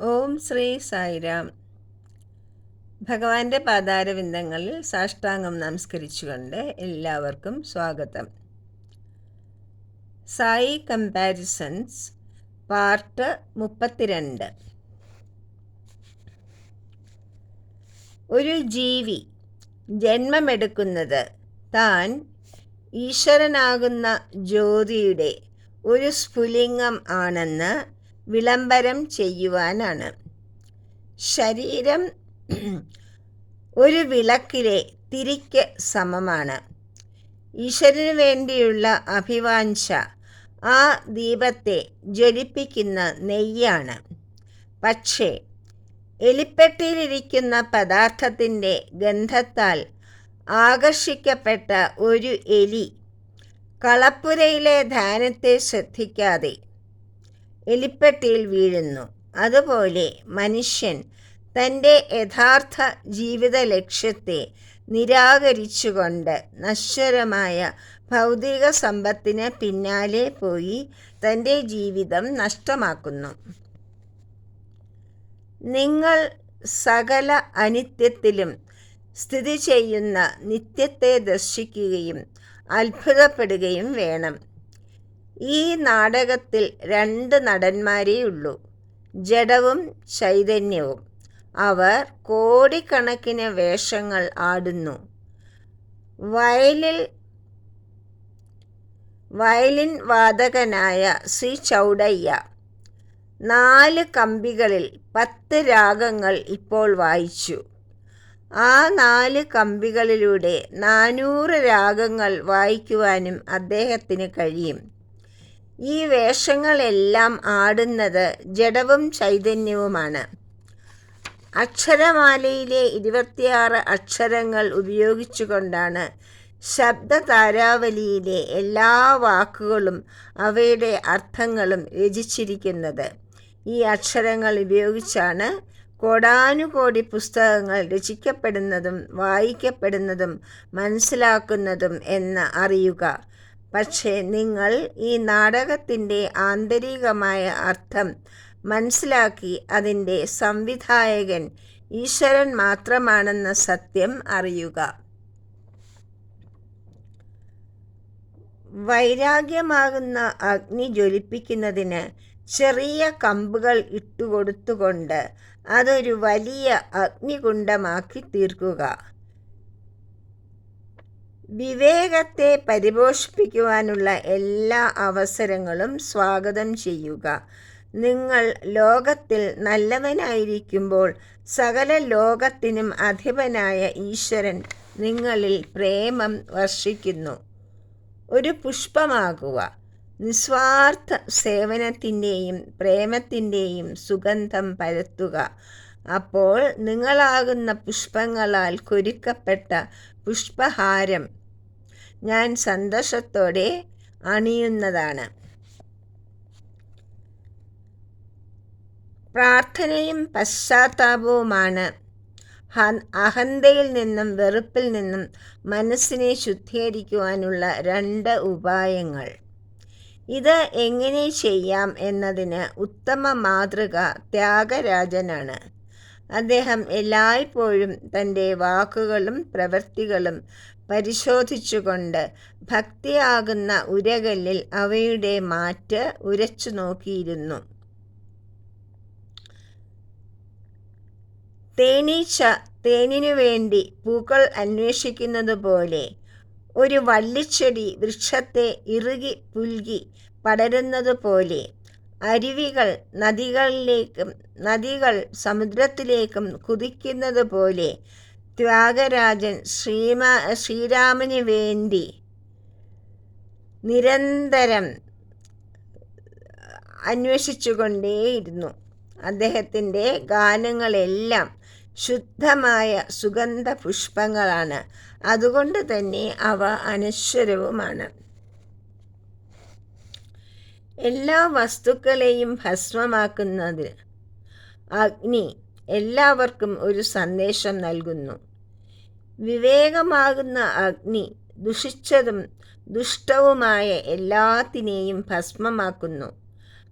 ഓം ശ്രീ സായിരാം. ഭഗവാന്റെ പാതാരവിന്ദങ്ങളിൽ സാഷ്ടാംഗം നമസ്കരിച്ചുകൊണ്ട് എല്ലാവർക്കും സ്വാഗതം. സായി കമ്പാരിസൺസ് പാർട്ട് മുപ്പത്തിരണ്ട്. ഒരു ജീവി ജന്മമെടുക്കുന്നത് താൻ ഈശ്വരനാകുന്ന ജ്യോതിയുടെ ഒരു സ്ഫുലിംഗം ആണെന്ന് വിളംബരം ചെയ്യുവാനാണ്. ശരീരം ഒരു വിളക്കിലെ തിരിക്ക് സമമാണ്. ഈശ്വരന് വേണ്ടിയുള്ള അഭിവാഞ്ച ആ ദീപത്തെ ജ്വലിപ്പിക്കുന്ന നെയ്യാണ്. പക്ഷേ എലിപ്പെട്ടിയിലിരിക്കുന്ന പദാർത്ഥത്തിന്റെ ഗന്ധത്താൽ ആകർഷിക്കപ്പെട്ട ഒരു എലി കളപ്പുരയിലെ ധ്യാനത്തെ ശ്രദ്ധിക്കാതെ എലിപ്പെട്ടിയിൽ വീഴുന്നു. അതുപോലെ മനുഷ്യൻ തന്റെ യഥാർത്ഥ ജീവിത ലക്ഷ്യത്തെ നിരാകരിച്ചുകൊണ്ട് നശ്വരമായ ഭൗതിക സമ്പത്തിന് പിന്നാലെ പോയി തന്റെ ജീവിതം നഷ്ടമാക്കുന്നു. നിങ്ങൾ സകല അനിത്യത്തിലും സ്ഥിതി ചെയ്യുന്ന നിത്യത്തെ ദർശിക്കുകയും അത്ഭുതപ്പെടുകയും വേണം. ഈ നാടകത്തിൽ രണ്ട് നടന്മാരേ ഉള്ളൂ. ജഡവും ചൈതന്യവും. അവർ കോടിക്കണക്കിന് വേഷങ്ങൾ ആടുന്നു. വയലിൽ വയലിൻ വാദകനായ ശ്രീ ചൗടയ്യ. നാല് കമ്പികളിൽ പത്ത് രാഗങ്ങൾ ഇപ്പോൾ വായിച്ചു. ആ നാല് കമ്പികളിലൂടെ നാനൂറ് രാഗങ്ങൾ വായിക്കുവാനും അദ്ദേഹത്തിന് കഴിയും. ഈ വേഷങ്ങളെല്ലാം ആടുന്നത് ജഡവും ചൈതന്യവുമാണ്. അക്ഷരമാലയിലെ ഇരുപത്തിയാറ് അക്ഷരങ്ങൾ ഉപയോഗിച്ചുകൊണ്ടാണ് ശബ്ദ താരാവലിയിലെ എല്ലാ വാക്കുകളും അവയുടെ അർത്ഥങ്ങളും രചിച്ചിരിക്കുന്നത്. ഈ അക്ഷരങ്ങൾ ഉപയോഗിച്ചാണ് കോടാനുകോടി പുസ്തകങ്ങൾ രചിക്കപ്പെടുന്നതും വായിക്കപ്പെടുന്നതും മനസ്സിലാക്കുന്നതും എന്ന് അറിയുക. പക്ഷേ നിങ്ങൾ ഈ നാടകത്തിന്റെ ആന്തരികമായ അർത്ഥം മനസ്സിലാക്കി അതിന്റെ സംവിധായകൻ ഈശ്വരൻ മാത്രമാണെന്ന സത്യം അറിയുക. വൈരാഗ്യമാകുന്ന അഗ്നി ജ്വലിപ്പിക്കുന്നതിന് ചെറിയ കമ്പുകൾ ഇട്ടുകൊടുത്തുകൊണ്ട് അതൊരു വലിയ അഗ്നികുണ്ഡമാക്കി തീർക്കുക. വിവേകത്തെ പരിപോഷിപ്പിക്കുവാനുള്ള എല്ലാ അവസരങ്ങളും സ്വാഗതം ചെയ്യുക. നിങ്ങൾ ലോകത്തിൽ നല്ലവനായിരിക്കുമ്പോൾ സകല ലോകത്തിനും അധിപനായ ഈശ്വരൻ നിങ്ങളിൽ പ്രേമം വർഷിക്കുന്നു. ഒരു പുഷ്പമാകുക. നിസ്വാർത്ഥ സേവനത്തിന്റെയും പ്രേമത്തിന്റെയും സുഗന്ധം പരത്തുക. അപ്പോൾ നിങ്ങളാകുന്ന പുഷ്പങ്ങളാൽ കൊരുക്കപ്പെട്ട പുഷ്പഹാരം ഞാൻ സന്തോഷത്തോടെ അണിയുന്നതാണ്. പ്രാർത്ഥനയും പശ്ചാത്താപവുമാണ്. അഹന്തയിൽ നിന്നും വെറുപ്പിൽ നിന്നും മനസ്സിനെ ശുദ്ധീകരിക്കുവാനുള്ള രണ്ട് ഉപായങ്ങൾ. ഇത് എങ്ങനെ ചെയ്യാം എന്നതിന് ഉത്തമ മാതൃക ത്യാഗരാജനാണ്. അദ്ദേഹം എല്ലായ്പ്പോഴും തന്റെ വാക്കുകളും പ്രവൃത്തികളും പരിശോധിച്ചുകൊണ്ട് ഭക്തിയാകുന്ന ഉരകല്ലിൽ അവയുടെ മാറ്റ് ഉരച്ചു നോക്കിയിരുന്നു. തേനീച്ച തേനിനു വേണ്ടി പൂക്കൾ അന്വേഷിക്കുന്നത് പോലെ ഒരു വള്ളിച്ചെടി വൃക്ഷത്തെ ഇറുകി പുൽകി പടരുന്നത് പോലെ അരുവികൾ നദികളിലേക്കും നദികൾ സമുദ്രത്തിലേക്കും കുതിക്കുന്നത് പോലെ ത്യാഗരാജൻ ശ്രീമാ ശ്രീരാമന് വേണ്ടി നിരന്തരം അന്വേഷിച്ചുകൊണ്ടേയിരുന്നു അദ്ദേഹത്തിന്റെ ഗാനങ്ങളെല്ലാം ശുദ്ധമായ സുഗന്ധ പുഷ്പങ്ങളാണ് അതുകൊണ്ട് തന്നെ അവ അനശ്വരവുമാണ്. എല്ലാ വസ്തുക്കളെയും ഭസ്മമാക്കുന്നതിന് അഗ്നി എല്ലാവർക്കും ഒരു സന്ദേശം നൽകുന്നു. വിവേകമാകുന്ന അഗ്നി ദുഷിച്ചതും ദുഷ്ടവുമായ എല്ലാത്തിനെയും ഭസ്മമാക്കുന്നു.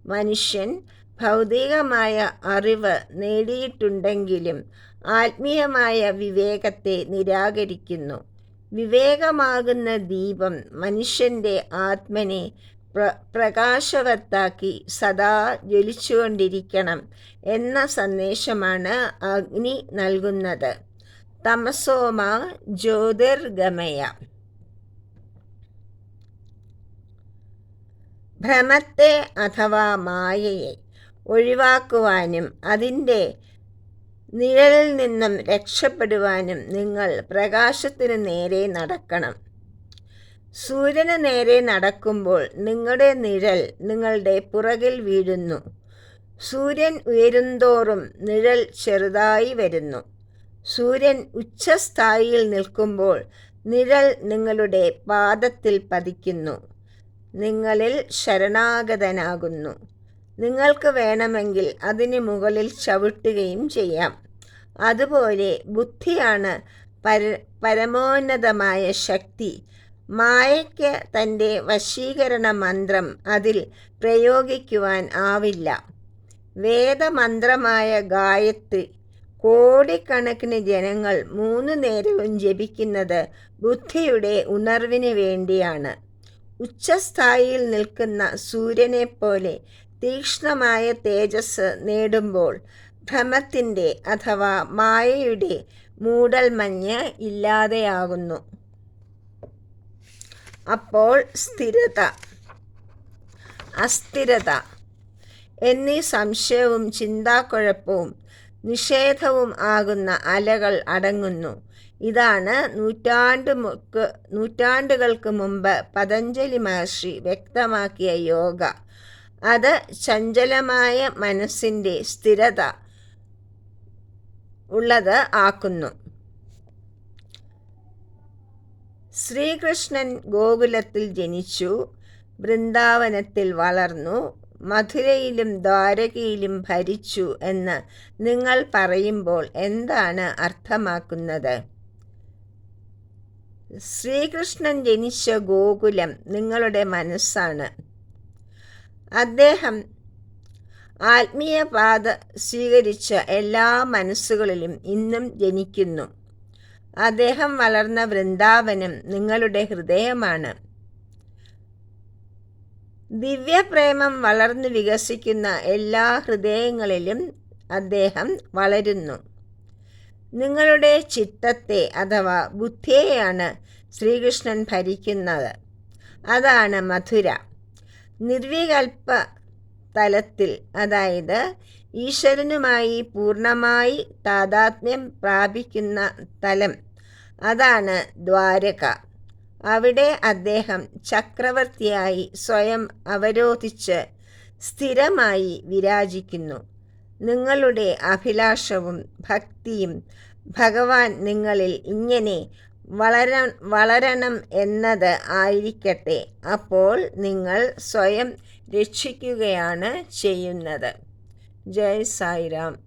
മനുഷ്യൻ ഭൗതികമായ അറിവ് നേടിയിട്ടുണ്ടെങ്കിലും ആത്മീയമായ വിവേകത്തെ നിരാകരിക്കുന്നു. വിവേകമാകുന്ന ദീപം മനുഷ്യന്റെ ആത്മനെ പ്രകാശവത്താക്കി സദാ ജ്വലിച്ചുകൊണ്ടിരിക്കണം എന്ന സന്ദേശമാണ് അഗ്നി നൽകുന്നത്. തമസോമ ജ്യോതിർഗമയ. ഭ്രമത്തെ അഥവാ മായയെ ഒഴിവാക്കുവാനും അതിന്റെ നിഴലിൽ നിന്നും രക്ഷപ്പെടുവാനും നിങ്ങൾ പ്രകാശത്തിന് നേരെ നടക്കണം. സൂര്യന് നേരെ നടക്കുമ്പോൾ നിങ്ങളുടെ നിഴൽ നിങ്ങളുടെ പുറകിൽ വീഴുന്നു. സൂര്യൻ ഉയരുന്തോറും നിഴൽ ചെറുതായി വരുന്നു. സൂര്യൻ ഉച്ചസ്ഥായിയിൽ നിൽക്കുമ്പോൾ നിഴൽ നിങ്ങളുടെ പാദത്തിൽ പതിക്കുന്നു. നിങ്ങളിൽ ശരണാഗതനാകുന്നു. നിങ്ങൾക്ക് വേണമെങ്കിൽ അതിന് മുകളിൽ ചവിട്ടുകയും ചെയ്യാം. അതുപോലെ ബുദ്ധിയാണ് പര പരമോന്നതമായ ശക്തി. മായയ്ക്ക് തന്റെ വശീകരണ മന്ത്രം അതിൽ പ്രയോഗിക്കുവാൻ ആവില്ല. വേദമന്ത്രമായ ഗായത്രി കോടിക്കണക്കിന് ജനങ്ങൾ മൂന്ന് നേരവും ജപിക്കുന്നത് ബുദ്ധിയുടെ ഉണർവിന് വേണ്ടിയാണ്. ഉച്ചസ്ഥായിയിൽ നിൽക്കുന്ന സൂര്യനെ പോലെ തീക്ഷ്ണമായ തേജസ് നേടുമ്പോൾ ഭ്രമത്തിന്റെ അഥവാ മായയുടെ മൂടൽമഞ്ഞ് ഇല്ലാതെയാകുന്നു. അപ്പോൾ സ്ഥിരത. അസ്ഥിരത. എന്നീ സംശയവും ചിന്താക്കുഴപ്പവും നിഷേധവും ആകുന്ന അലകൾ അടങ്ങുന്നു. ഇതാണ് നൂറ്റാണ്ട് നൂറ്റാണ്ടുകൾക്ക് മുമ്പ് പതഞ്ജലി മഹർഷി വ്യക്തമാക്കിയ യോഗ. അത് ചഞ്ചലമായ മനസ്സിന്റെ സ്ഥിരത ഉള്ളത് ആക്കുന്നു. ശ്രീകൃഷ്ണൻ ഗോകുലത്തിൽ ജനിച്ചു വൃന്ദാവനത്തിൽ വളർന്നു മധുരയിലും ദ്വാരകയിലും ഭരിച്ചു എന്ന് നിങ്ങൾ പറയുമ്പോൾ എന്താണ് അർത്ഥമാക്കുന്നത്? ശ്രീകൃഷ്ണൻ ജനിച്ച ഗോകുലം നിങ്ങളുടെ മനസ്സാണ്. അദ്ദേഹം ആത്മീയപാത സ്വീകരിച്ച എല്ലാ മനസ്സുകളിലും ഇന്നും ജനിക്കുന്നു. അദ്ദേഹം വളർന്ന വൃന്ദാവനം നിങ്ങളുടെ ഹൃദയമാണ്. ദിവ്യപ്രേമം വളർന്നു വികസിക്കുന്ന എല്ലാ ഹൃദയങ്ങളിലും അദ്ദേഹം വളരുന്നു. നിങ്ങളുടെ ചിത്തത്തെ അഥവാ ബുദ്ധിയെയാണ് ശ്രീകൃഷ്ണൻ ഭരിക്കുന്നത്. അതാണ് മധുര. നിർവികൽപ്പ തലത്തിൽ അതായത് ഈശ്വരനുമായി പൂർണമായി താതാത്മ്യം പ്രാപിക്കുന്ന തലം അതാണ് ദ്വാരക. അവിടെ അദ്ദേഹം ചക്രവർത്തിയായി സ്വയം അവരോധിച്ച് സ്ഥിരമായി വിരാജിക്കുന്നു. നിങ്ങളുടെ അഭിലാഷവും ഭക്തിയും ഭഗവാൻ നിങ്ങളിൽ ഇങ്ങനെ വളര വളരണം എന്നത് ആയിരിക്കട്ടെ. അപ്പോൾ നിങ്ങൾ സ്വയം രക്ഷിക്കുകയാണ് ചെയ്യുന്നത്. ജയ് സായിരാം.